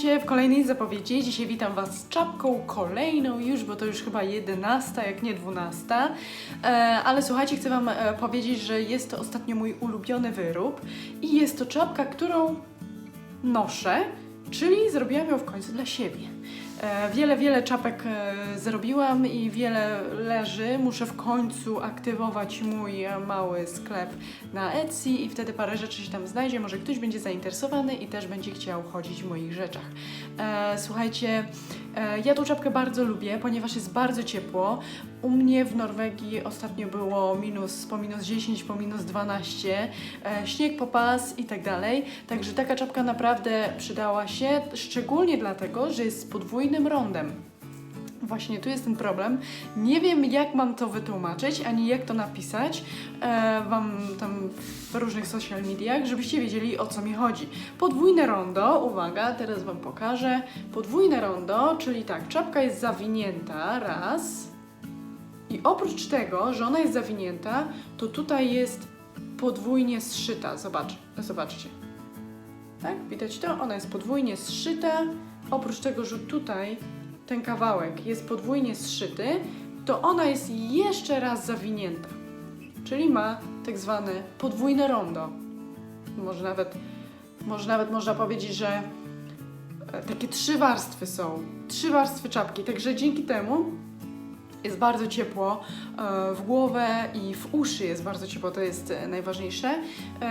witajcie w kolejnej zapowiedzi. Dzisiaj witam Was z czapką kolejną już, bo to już chyba 11, jak nie 12. E, ale słuchajcie, chcę Wam e, powiedzieć, że jest to ostatnio mój ulubiony wyrób i jest to czapka, którą noszę, czyli zrobiłam ją w końcu dla siebie. E, Wiele, wiele czapek e, zrobiłam i wiele leży. Muszę w końcu aktywować mój e, mały sklep na Etsy i wtedy parę rzeczy się tam znajdzie. Może ktoś będzie zainteresowany i też będzie chciał chodzić w moich rzeczach. Słuchajcie, ja tą czapkę bardzo lubię, ponieważ jest bardzo ciepło. U mnie w Norwegii ostatnio było minus, po minus 10, po minus 12, e, śnieg po pas i tak dalej. Także taka czapka naprawdę przydała się, szczególnie dlatego, że jest z podwójnym rondem. Właśnie tu jest ten problem. Nie wiem, jak mam to wytłumaczyć, ani jak to napisać e, Wam tam w różnych social mediach, żebyście wiedzieli o co mi chodzi. Podwójne rondo, uwaga, teraz Wam pokażę. Podwójne rondo, czyli tak, czapka jest zawinięta, raz. I oprócz tego, że ona jest zawinięta, to tutaj jest podwójnie zszyta. Zobacz, zobaczcie. Tak, widać to? Ona jest podwójnie zszyta. Oprócz tego, że tutaj ten kawałek jest podwójnie zszyty, to ona jest jeszcze raz zawinięta. Czyli ma tak zwane podwójne rondo. Może nawet, może nawet można powiedzieć, że e, takie trzy warstwy są. Trzy warstwy czapki. Także dzięki temu jest bardzo ciepło e, w głowę i w uszy jest bardzo ciepło, to jest e, najważniejsze.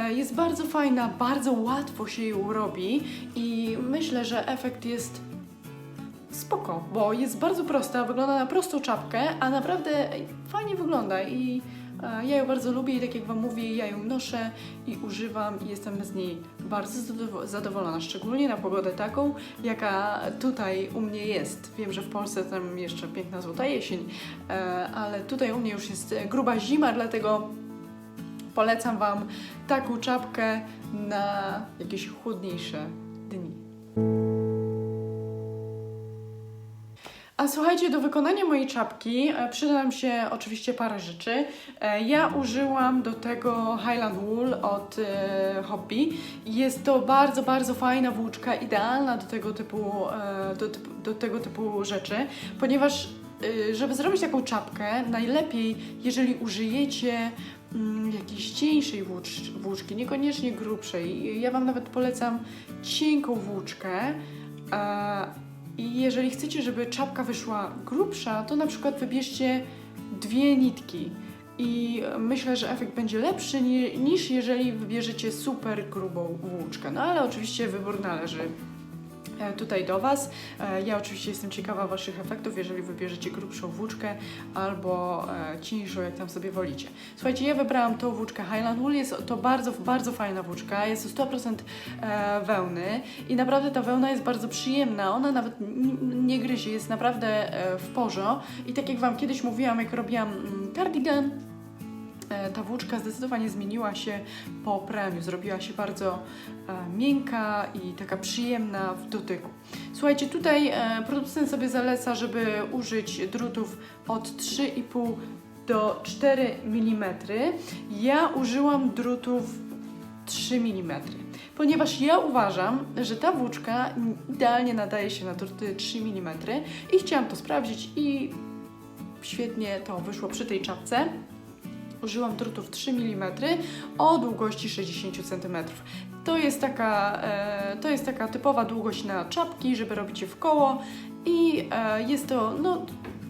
Jest bardzo fajna, bardzo łatwo się ją robi i myślę, że efekt jest spoko, bo jest bardzo prosta, wygląda na prostą czapkę, a naprawdę fajnie wygląda i e, ja ją bardzo lubię i tak jak Wam mówię, ja ją noszę i używam i jestem z niej bardzo zadowo- zadowolona, szczególnie na pogodę taką, jaka tutaj u mnie jest. Wiem, że w Polsce tam jeszcze piękna złota jesień, e, ale tutaj u mnie już jest gruba zima, dlatego polecam Wam taką czapkę na jakieś chłodniejsze słuchajcie, do wykonania mojej czapki e, przyda nam się oczywiście parę rzeczy. E, Ja użyłam do tego Highland Wool od e, Hobby. Jest to bardzo, bardzo fajna włóczka, idealna do tego typu, do, do tego typu rzeczy, ponieważ żeby zrobić taką czapkę, najlepiej, jeżeli użyjecie mm, jakiejś cieńszej włócz, włóczki, niekoniecznie grubszej. Ja Wam nawet polecam cienką włóczkę. I jeżeli chcecie, żeby czapka wyszła grubsza, to na przykład wybierzcie dwie nitki. I myślę, że efekt będzie lepszy ni- niż jeżeli wybierzecie super grubą włóczkę. No ale oczywiście wybór należy tutaj do Was. E, Ja oczywiście jestem ciekawa Waszych efektów, jeżeli wybierzecie grubszą włóczkę albo e, cieńszą, jak tam sobie wolicie. Słuchajcie, ja wybrałam tą włóczkę Highland Wool, jest to bardzo, bardzo fajna włóczka, jest to 100% e, wełny i naprawdę ta wełna jest bardzo przyjemna, ona nawet nie gryzie, jest naprawdę e, w porzo i tak jak Wam kiedyś mówiłam, jak robiłam mm, cardigan, E, ta włóczka zdecydowanie zmieniła się po praniu. Zrobiła się bardzo e, miękka i taka przyjemna w dotyku. Słuchajcie, tutaj e, producent sobie zaleca, żeby użyć drutów od 3,5 do 4 mm. Ja użyłam drutów 3 mm. Ponieważ ja uważam, że ta włóczka idealnie nadaje się na druty 3 mm i chciałam to sprawdzić i świetnie to wyszło przy tej czapce. Użyłam drutów 3 mm o długości 60 cm. To jest, taka, e, to jest taka typowa długość na czapki, żeby robić je w koło i e, jest to no,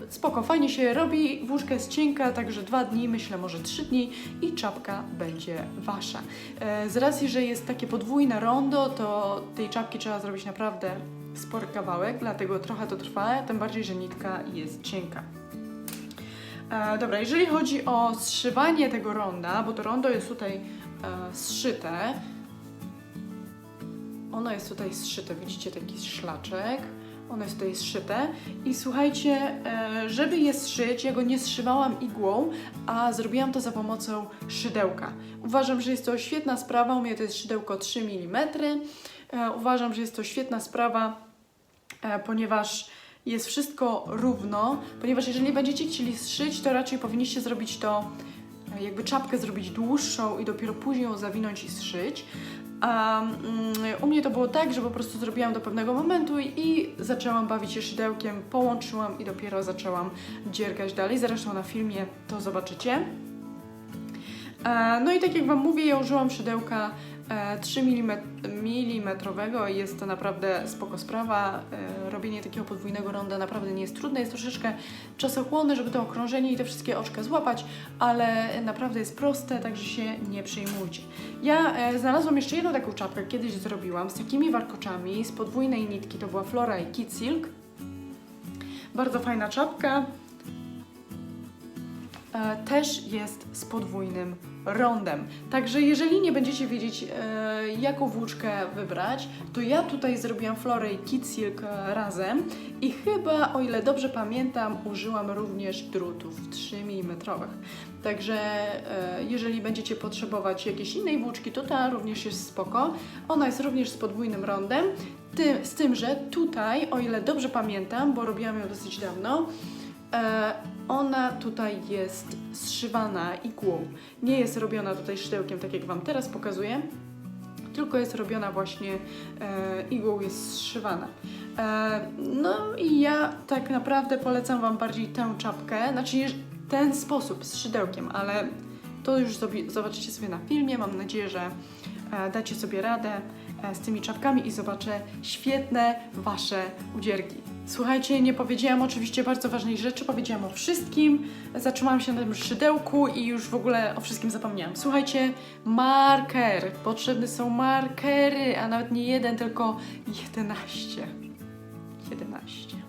spoko, fajnie się robi, włóczka jest cienka, także dwa dni, myślę może trzy dni i czapka będzie Wasza. E, z racji, że jest takie podwójne rondo, to tej czapki trzeba zrobić naprawdę spory kawałek, dlatego trochę to trwa, tym bardziej, że nitka jest cienka. E, dobra, jeżeli chodzi o zszywanie tego ronda, bo to rondo jest tutaj e, zszyte. Ono jest tutaj zszyte, widzicie taki szlaczek. Ono jest tutaj zszyte. I słuchajcie, e, żeby je zszyć, ja go nie zszywałam igłą, a zrobiłam to za pomocą szydełka. Uważam, że jest to świetna sprawa. U mnie to jest szydełko 3 mm. E, uważam, że jest to świetna sprawa, e, ponieważ jest wszystko równo, ponieważ jeżeli będziecie chcieli zszyć, to raczej powinniście zrobić to, jakby czapkę zrobić dłuższą i dopiero później ją zawinąć i zszyć. A mm, u mnie to było tak, że po prostu zrobiłam do pewnego momentu i zaczęłam bawić się szydełkiem, połączyłam i dopiero zaczęłam dziergać dalej. Zresztą na filmie to zobaczycie. E, No i tak jak Wam mówię, ja użyłam szydełka 3 mm i jest to naprawdę spoko sprawa. E, Robienie takiego podwójnego ronda naprawdę nie jest trudne, jest troszeczkę czasochłonne, żeby to okrążenie i te wszystkie oczka złapać, ale naprawdę jest proste, także się nie przejmujcie. Ja e, znalazłam jeszcze jedną taką czapkę, kiedyś zrobiłam z takimi warkoczami z podwójnej nitki, to była Flora i Kid Silk. Bardzo fajna czapka, e, też jest z podwójnym rondem. Także jeżeli nie będziecie wiedzieć, e, jaką włóczkę wybrać, to ja tutaj zrobiłam Florę i Kid Silk e, razem i chyba, o ile dobrze pamiętam, użyłam również drutów 3 mm. Także e, jeżeli będziecie potrzebować jakiejś innej włóczki, to ta również jest spoko. Ona jest również z podwójnym rondem, ty, z tym, że tutaj, o ile dobrze pamiętam, bo robiłam ją dosyć dawno, E, ona tutaj jest zszywana igłą. Nie jest robiona tutaj szydełkiem, tak jak Wam teraz pokazuję, tylko jest robiona właśnie e, igłą, jest zszywana. E, no i ja tak naprawdę polecam Wam bardziej tę czapkę, znaczy ten sposób z szydełkiem, ale to już zobaczycie sobie na filmie. Mam nadzieję, że e, dacie sobie radę e, z tymi czapkami i zobaczę świetne Wasze udzierki. Słuchajcie, nie powiedziałam oczywiście bardzo ważnej rzeczy, powiedziałam o wszystkim, zatrzymałam się na tym szydełku i już w ogóle o wszystkim zapomniałam. Słuchajcie, marker, potrzebne są markery, a nawet nie jeden, tylko 11. 11.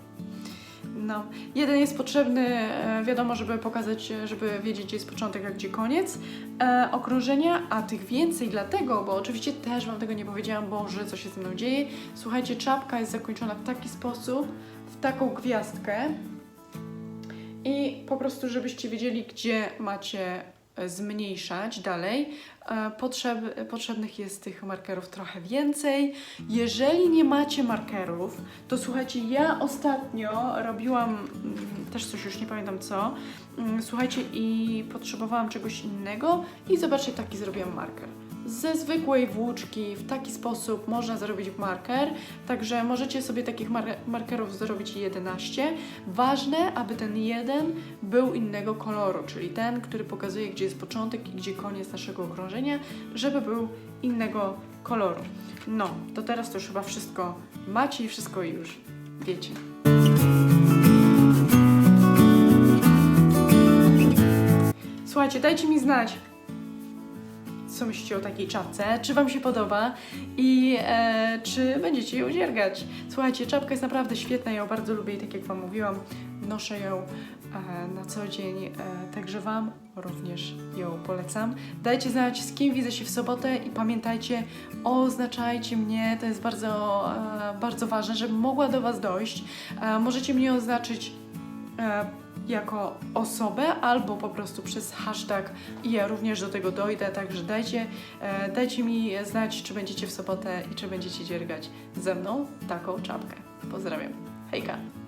No, jeden jest potrzebny, e, wiadomo, żeby pokazać, e, żeby wiedzieć, gdzie jest początek, a gdzie koniec e, okrążenia, a tych więcej dlatego, bo oczywiście też Wam tego nie powiedziałam, Boże, co się ze mną dzieje. Słuchajcie, czapka jest zakończona w taki sposób, w taką gwiazdkę i po prostu, żebyście wiedzieli, gdzie macie zmniejszać dalej. E, Potrzeb, potrzebnych jest tych markerów trochę więcej. Jeżeli nie macie markerów, to słuchajcie, ja ostatnio robiłam mm, też coś, już nie pamiętam co. Mm, Słuchajcie, i potrzebowałam czegoś innego i zobaczcie, taki zrobiłam marker. Ze zwykłej włóczki w taki sposób można zrobić marker, także możecie sobie takich mar- markerów zrobić 11. Ważne, aby ten jeden był innego koloru, czyli ten, który pokazuje, gdzie jest początek i gdzie koniec naszego okrążenia, żeby był innego koloru. No, to teraz to już chyba wszystko macie i wszystko już wiecie. Słuchajcie, dajcie mi znać, co myślicie o takiej czapce, czy Wam się podoba i e, czy będziecie ją dziergać. Słuchajcie, czapka jest naprawdę świetna, ja ją bardzo lubię i tak jak Wam mówiłam, noszę ją e, na co dzień, e, także Wam również ją polecam. Dajcie znać, z kim widzę się w sobotę i pamiętajcie, oznaczajcie mnie, to jest bardzo, e, bardzo ważne, żebym mogła do Was dojść. Możecie mnie oznaczyć jako osobę albo po prostu przez hashtag i ja również do tego dojdę, także dajcie, e, dajcie mi znać, czy będziecie w sobotę i czy będziecie dziergać ze mną taką czapkę. Pozdrawiam. Hejka!